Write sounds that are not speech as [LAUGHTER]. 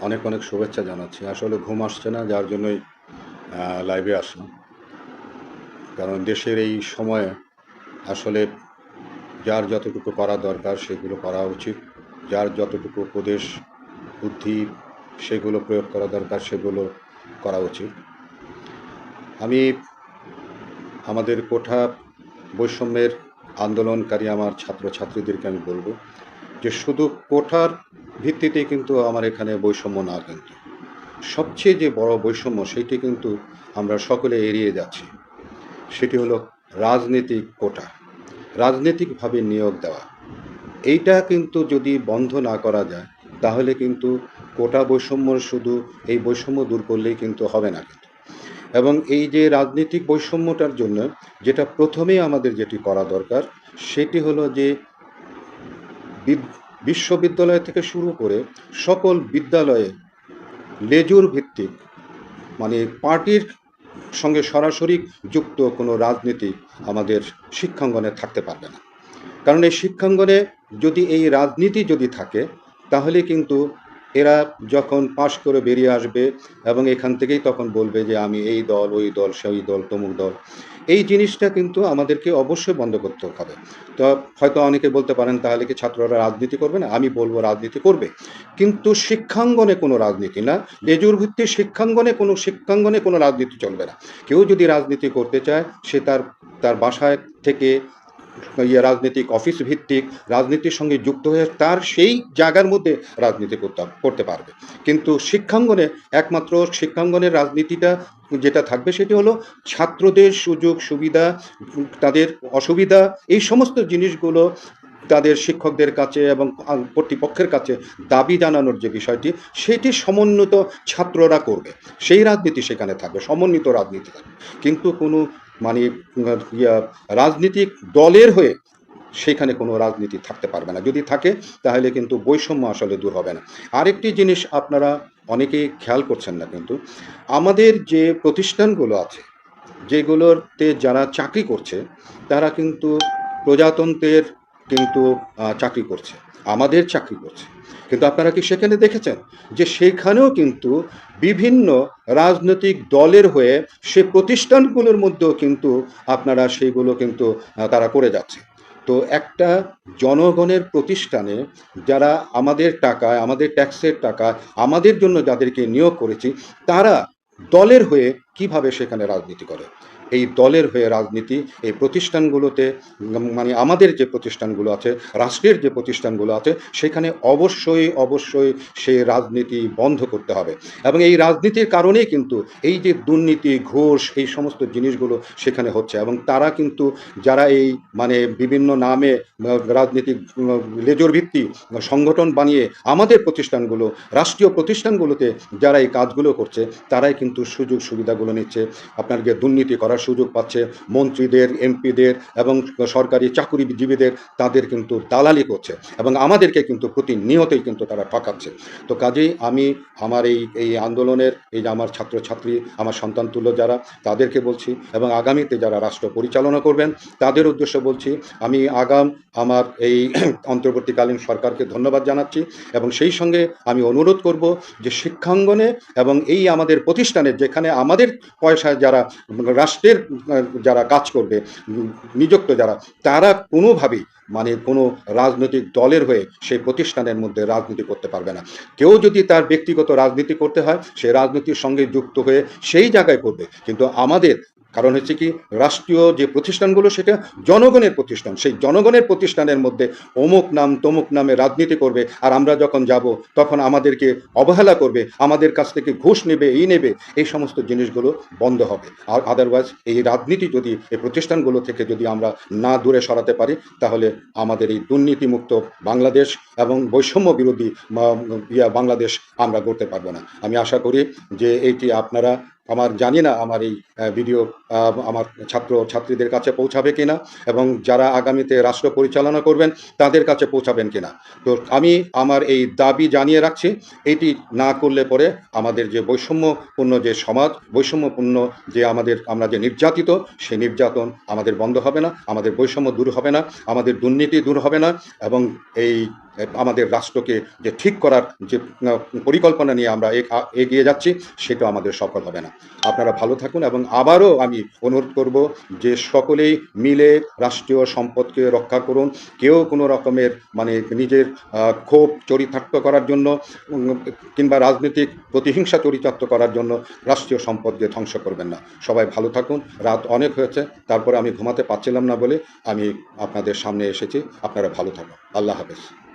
অনেক অনেক শুভেচ্ছা জানাচ্ছি। আসলে ঘুম আসছে না, যার জন্যই লাইভে আসলাম। কারণ দেশের এই সময়ে আসলে যার যতটুকু করা দরকার সেগুলো করা উচিত। যার যতটুকু উপদেশ, বুদ্ধি সেগুলো প্রয়োগ করা দরকার সেগুলো করা উচিত। আমি আমাদের কোঠা বৈষম্যের আন্দোলনকারী, আমার ছাত্রছাত্রীদেরকে আমি বলব যে শুধু কোঠার ভিত্তিতে কিন্তু আমার এখানে বৈষম্য না কিন্তু। সবচেয়ে যে বড় বৈষম্য সেটি কিন্তু আমরা সকলে এড়িয়ে যাচ্ছি। সেটি হলো রাজনৈতিক কোটা, রাজনৈতিকভাবে নিয়োগ দেওয়া। এইটা কিন্তু যদি বন্ধ না করা যায়, তাহলে কিন্তু কোটা বৈষম্য শুধু এই বৈষম্য দূর করলেই কিন্তু হবে না কিন্তু। এবং এই যে রাজনৈতিক বৈষম্যটার জন্য যেটা প্রথমেই আমাদের যেটি করা দরকার, সেটি হলো যে বিশ্ববিদ্যালয় থেকে শুরু করে সকল বিদ্যালয়ে লেজুর ভিত্তিক মানে পার্টির সঙ্গে সরাসরি যুক্ত কোনো রাজনীতি আমাদের শিক্ষাঙ্গনে থাকতে পারবে না। কারণ এই শিক্ষাঙ্গনে যদি এই রাজনীতি যদি থাকে, তাহলে কিন্তু এরা যখন পাশ করে বেরিয়ে আসবে এবং এখান থেকেই তখন বলবে যে আমি এই দল, ওই দল, সেই দল, তমুক দল এই জিনিসটা কিন্তু আমাদেরকে অবশ্যই বন্ধ করতে হবে। তো হয়তো অনেকে বলতে পারেন, তাহলে কি ছাত্ররা রাজনীতি করবে না? আমি বলব রাজনীতি করবে। কিন্তু শিক্ষাঙ্গনে কোনো রাজনীতি না। লেজুর ভিত্তিক শিক্ষাঙ্গনে কোনো শিক্ষাঙ্গনে কোনো রাজনীতি চলবে না। কেউ যদি রাজনীতি করতে চায়, সে তার তার বাসায় থেকে রাজনৈতিক অফিস ভিত্তিক রাজনীতির সঙ্গে যুক্ত হয়ে তার সেই জায়গার মধ্যে রাজনীতি করতে করতে পারবে। কিন্তু শিক্ষাঙ্গনে একমাত্র শিক্ষাঙ্গনের রাজনীতিটা যেটা থাকবে সেটি হলো ছাত্রদের সুযোগ, সুবিধা, তাদের অসুবিধা, এই সমস্ত জিনিসগুলো তাদের শিক্ষকদের কাছে এবং কর্তৃপক্ষের কাছে দাবি জানানোর যে বিষয়টি, সেটি সমন্বিত ছাত্ররা করবে। সেই রাজনীতি সেখানে থাকবে, সমন্বিত রাজনীতি থাকবে। কিন্তু কোনো মানে রাজনীতিক দলের হয়ে সেখানে কোনো রাজনীতি থাকতে পারবে না। যদি থাকে, তাহলে কিন্তু বৈষম্য আসলে দূর হবে না। আরেকটি জিনিস আপনারা অনেকেই খেয়াল করছেন না কিন্তু, আমাদের যে প্রতিষ্ঠানগুলো আছে, যেগুলোতে যারা চাকরি করছে, তারা কিন্তু প্রজাতন্ত্রের কিন্তু চাকরি করছে। আমাদের চাকরি করছে। কিন্তু আপনারা কি সেখানে দেখেছেন যে সেখানেও কিন্তু বিভিন্ন রাজনৈতিক দলের হয়ে সে প্রতিষ্ঠানগুলোর মধ্যেও কিন্তু আপনারা সেইগুলো কিন্তু তারা করে যাচ্ছে। তো একটা জনগণের প্রতিষ্ঠানে যারা আমাদের টাকায়, আমাদের ট্যাক্সের টাকা আমাদের জন্য যাদেরকে নিয়োগ করেছি, তারা দলের হয়ে কীভাবে সেখানে রাজনীতি করে? এই দলের হয়ে রাজনীতি, এই প্রতিষ্ঠানগুলোতে মানে আমাদের যে প্রতিষ্ঠানগুলো আছে, রাষ্ট্রের যে প্রতিষ্ঠানগুলো আছে, সেখানে অবশ্যই অবশ্যই সেই রাজনীতি বন্ধ করতে হবে। এবং এই রাজনীতির কারণেই কিন্তু এই যে দুর্নীতি, ঘোষ, এই সমস্ত জিনিসগুলো সেখানে হচ্ছে। এবং তারা কিন্তু, যারা এই মানে বিভিন্ন নামে রাজনীতিক লেজর ভিত্তি সংগঠন বানিয়ে আমাদের প্রতিষ্ঠানগুলো, রাষ্ট্রীয় প্রতিষ্ঠানগুলোতে যারা এই কাজগুলো করছে, তারাই কিন্তু সুযোগ সুবিধাগুলো নিচ্ছে। আপনার দুর্নীতি করার সুযোগ পাচ্ছে। মন্ত্রীদের, এমপিদের এবং সরকারি চাকুরিজীবীদের তাদের কিন্তু দালালি করছে এবং আমাদেরকে কিন্তু প্রতিনিয়তই কিন্তু তারা ঠকাচ্ছে। তো কাজেই আমি আমার এই এই আন্দোলনের এই যে আমার ছাত্রছাত্রী, আমার সন্তান তুল্য যারা, তাদেরকে বলছি এবং আগামীতে যারা রাষ্ট্র পরিচালনা করবেন, তাদের উদ্দেশ্য বলছি, আমি আগাম আমার এই [CLEARS THROAT] অন্তর্বর্তীকালীন সরকারকে ধন্যবাদ জানাচ্ছি এবং সেই সঙ্গে আমি অনুরোধ করব যে শিক্ষাঙ্গনে এবং এই আমাদের প্রতিষ্ঠানে যেখানে আমাদের পয়সায় যারা রাষ্ট্রের যারা কাজ করবে, নিযুক্ত যারা, তারা কোনোভাবেই মানে কোনো রাজনৈতিক দলের হয়ে সেই প্রতিষ্ঠানের মধ্যে রাজনীতি করতে পারবে না। কেউ যদি তার ব্যক্তিগত রাজনীতি করতে হয়, সে রাজনীতির সঙ্গে যুক্ত হয়ে সেই জায়গায় করবে কিন্তু আমাদের কারণ হচ্ছে কি, রাষ্ট্রীয় যে প্রতিষ্ঠানগুলো, সেটা জনগণের প্রতিষ্ঠান। সেই জনগণের প্রতিষ্ঠানের মধ্যে অমুক নাম, তমুক নামে রাজনীতি করবে, আর আমরা যখন যাব, তখন আমাদেরকে অবহেলা করবে, আমাদের কাছ থেকে ঘুষ নেবে, এই নেবে, এই সমস্ত জিনিসগুলো বন্ধ হবে। আর আদারওয়াইজ এই রাজনীতি যদি, এই প্রতিষ্ঠানগুলো থেকে যদি আমরা না দূরে সরাতে পারি, তাহলে আমাদের এই দুর্নীতিমুক্ত বাংলাদেশ এবং বৈষম্য বিরোধী ইয়া, বাংলাদেশ আমরা গড়তে পারব না। আমি আশা করি যে, এইটি আপনারা আমার জানি না আমার এই ভিডিও আমার ছাত্র ছাত্রীদের কাছে পৌঁছাবে কিনা এবং যারা আগামীতে রাষ্ট্র পরিচালনা করবেন তাদের কাছে পৌঁছাবেন কিনা। তো আমি আমার এই দাবি জানিয়ে রাখছি, এটি না করলে পরে আমাদের যে বৈষম্যপূর্ণ যে সমাজ, বৈষম্যপূর্ণ যে আমাদের, আমরা যে নির্যাতিত সেই নির্যাতন আমাদের বন্ধ হবে না, আমাদের বৈষম্য দূর হবে না, আমাদের দুর্নীতি দূর হবে না এবং এই আমাদের রাষ্ট্রকে যে ঠিক করার যে পরিকল্পনা নিয়ে আমরা এগিয়ে যাচ্ছি, সেটা আমাদের সফল হবে না। আপনারা ভালো থাকুন এবং আবারও আমি অনুরোধ করব যে সকলেই মিলে রাষ্ট্রীয় সম্পদকে রক্ষা করুন। কেউ কোনো রকমের মানে নিজের ক্ষোভ চরিতার্থ করার জন্য কিংবা রাজনৈতিক প্রতিহিংসা চরিতার্থ করার জন্য রাষ্ট্রীয় সম্পদকে ধ্বংস করবেন না। সবাই ভালো থাকুন। রাত অনেক হয়েছে, তারপরে আমি ঘুমাতে পারছিলাম না বলে আমি আপনাদের সামনে এসেছি। আপনারা ভালো থাকুন। আল্লাহ হাফেজ।